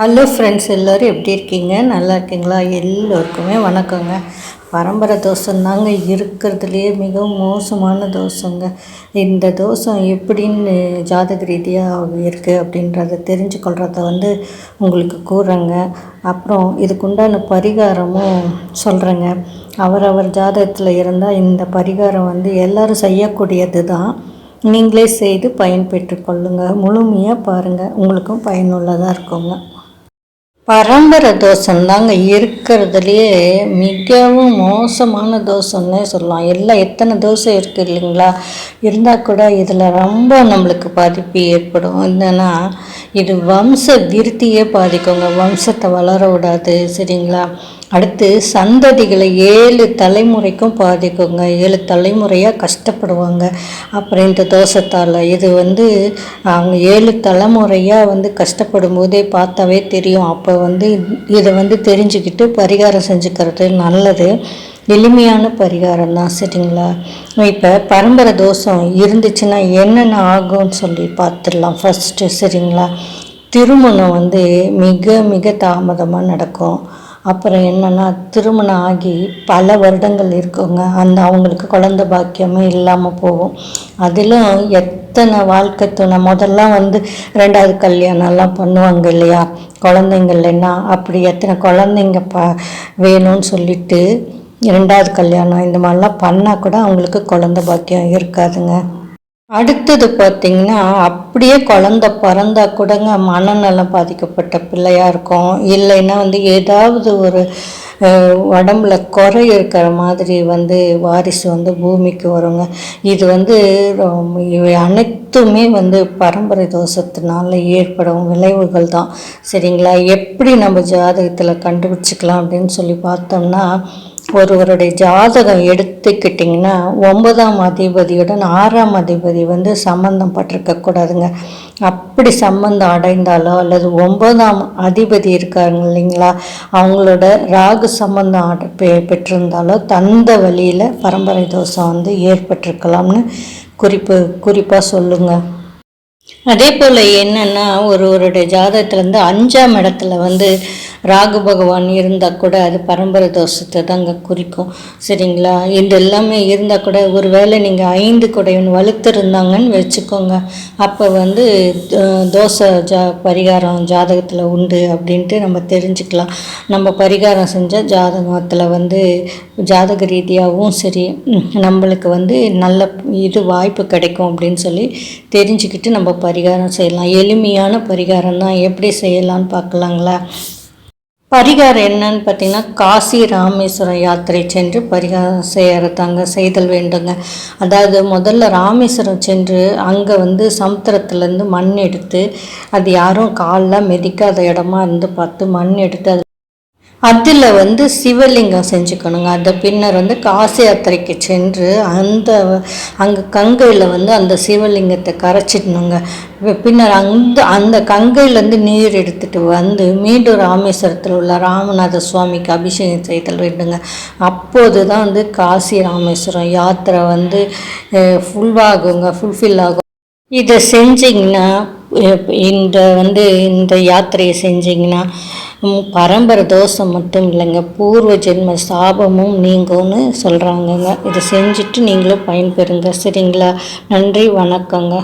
Hello friends எல்லோரும் எப்படி இருக்கீங்க? நல்லா இருக்கீங்களா? எல்லோருக்குமே வணக்கங்க. பரம்பரை தோசம் தாங்க இருக்கிறதுலையே மிகவும் மோசமான தோசைங்க இந்த தோசம் எப்படின்னு ஜாதக ரீதியாக இருக்குது அப்படின்றத தெரிஞ்சுக்கொள்கிறத வந்து உங்களுக்கு கூறுறேங்க. அப்புறம் இதுக்குண்டான பரிகாரமும் சொல்கிறேங்க அவரவர் ஜாதகத்தில் இருந்தால் இந்த பரிகாரம் வந்து எல்லோரும் செய்யக்கூடியது தான். நீங்களே செய்து பயன்பெற்று கொள்ளுங்கள் முழுமையாக பாருங்கள் உங்களுக்கும் பயனுள்ளதாக இருக்குங்க. பரம்பரை தோசம் தாங்க இருக்கிறதுலையே மிகவும் மோசமான தோஷம்னே சொல்லலாம். எல்லாம் எத்தனை தோசை இருக்குது இல்லைங்களா? இருந்தால் கூட இதில் ரொம்ப நம்மளுக்கு பாதிப்பு ஏற்படும். என்னென்னா இது வம்ச விருத்தியே பாதிக்குங்க. வம்சத்தை வளர விடாது சரிங்களா? அடுத்து சந்ததிகளை ஏழு தலைமுறைக்கும் பாதிக்குங்க. ஏழு தலைமுறையாக கஷ்டப்படுவாங்க. அப்புறம் இந்த தோஷத்தால் இது வந்து அவங்க ஏழு தலைமுறையாக வந்து கஷ்டப்படும் போதே பார்த்தாவே தெரியும். அப்போ வந்து இதை வந்து தெரிஞ்சுக்கிட்டு பரிகாரம் செஞ்சுக்கிறது நல்லது. எளிமையான பரிகாரம் தான். சரிங்களா? இப்போ பரம்பரை தோஷம் இருந்துச்சுன்னா என்னென்ன ஆகும்னு சொல்லி பார்த்துடலாம் ஃபஸ்ட்டு சரிங்களா? திருமணம் வந்து மிக மிக தாமதமாக நடக்கும். அப்புறம் என்னென்னா திருமணம் ஆகி பல வருடங்கள் இருக்குங்க. அந்த அவங்களுக்கு குழந்த பாக்கியமே இல்லாமல் போகும். அதிலும் எத்தனை வாழ்க்கை துணை? முதல்லாம் வந்து ரெண்டாவது கல்யாணம்லாம் பண்ணுவாங்க இல்லையா? குழந்தைங்கள்லன்னா அப்படி எத்தனை குழந்தைங்க ப வேணும்னு சொல்லிட்டு ரெண்டாவது கல்யாணம் இந்த மாதிரிலாம் பண்ணால் கூட அவங்களுக்கு குழந்த பாக்கியம் இருக்காதுங்க. அடுத்தது பார்த்திங்கன்னா அப்படியே குழந்த பிறந்தா கூடங்க மனநலம் பாதிக்கப்பட்ட பிள்ளையாக இருக்கும். இல்லைன்னா வந்து ஏதாவது ஒரு உடம்புல குறை இருக்கிற மாதிரி வந்து வாரிசு வந்து பூமிக்கு வருங்க. இது வந்து இவை அனைத்துமே வந்து பரம்பரை தோஷத்தினால ஏற்படும் விளைவுகள் தான். சரிங்களா? எப்படி நம்ம ஜாதகத்தில் கண்டுபிடிச்சிக்கலாம் அப்படின்னு சொல்லி பார்த்தோம்னா ஒருவருடைய ஜாதகம் எடுத்துக்கிட்டிங்கன்னா ஒன்பதாம் அதிபதியுடன் ஆறாம் அதிபதி வந்து சம்பந்தம் பட்டிருக்கக்கூடாதுங்க அப்படி சம்பந்தம் அடைந்தாலோ அல்லது ஒன்பதாம் அதிபதி இருக்காருங்க இல்லைங்களா அவங்களோட ராகு சம்பந்தம் பெ பெற்றிருந்தாலோ தந்த வழியில் பரம்பரை தோஷம் வந்து ஏற்பட்டிருக்கலாம்னு குறிப்பு குறிப்பாக சொல்லுங்கள் அதே போல் என்னென்னா ஒருவருடைய ஜாதகத்துலேருந்து அஞ்சாம் இடத்துல வந்து ராகு பகவான் இருந்தால் கூட அது பரம்பரை தோஷத்தை தாங்க குறிக்கும். சரிங்களா? இது எல்லாமே இருந்தால் கூட ஒரு வேளை நீங்கள் ஐந்து குடையன் வலுத்திருந்தாங்கன்னு வச்சுக்கோங்க. அப்போ வந்து தோசை ஜா பரிகாரம் ஜாதகத்தில் உண்டு அப்படின்ட்டு நம்ம தெரிஞ்சுக்கலாம். நம்ம பரிகாரம் செஞ்சால் ஜாதகத்தில் வந்து ஜாதக ரீதியாகவும் சரி நம்மளுக்கு வந்து நல்ல இது வாய்ப்பு கிடைக்கும் அப்படின்னு சொல்லி தெரிஞ்சுக்கிட்டு நம்ம பரிகாரம் செய்யலாம். எளிமையான பரிகாரம் தான் எப்படி செய்யலான்னு பார்க்கலாங்களா? பரிகாரம் என்னன்னு பார்த்தீங்கன்னா காசி ராமேஸ்வரம் யாத்திரை சென்று பரிகாரம் செய்யறதாங்க செய்தல் வேண்டுங்க. அதாவது முதல்ல ராமேஸ்வரம் சென்று அங்கே வந்து சமுத்திரத்துலேருந்து மண் எடுத்து அது யாரும் காலில் மிதிக்காத இடமா இருந்து பார்த்து மண் எடுத்து அது அதில் வந்து சிவலிங்கம் செஞ்சுக்கணுங்க. அதை பின்னர் வந்து காசி யாத்திரைக்கு சென்று அந்த அங்கே கங்கையில் வந்து அந்த சிவலிங்கத்தை கரைச்சிடணுங்க. பின்னர் அந்த அந்த கங்கையிலேருந்து நீர் எடுத்துகிட்டு வந்து மீண்டும் ராமேஸ்வரத்தில் உள்ள ராமநாத சுவாமிக்கு அபிஷேகம் செய்தல் வேண்டுங்க. அப்போது தான் வந்து காசி ராமேஸ்வரம் யாத்திரை வந்து ஃபுல்வாகுங்க ஃபுல்ஃபில் ஆகும். இதை செஞ்சிங்கன்னா இந்த வந்து இந்த யாத்திரையை செஞ்சிங்கன்னா பரம்பரை தோஷம் மட்டும் இல்லைங்க. பூர்வ ஜென்ம சாபமும் நீங்கும்னு சொல்கிறாங்கங்க இதை செஞ்சுட்டு நீங்களும் பயன்பெறுங்க. சரிங்களா? நன்றி வணக்கங்க.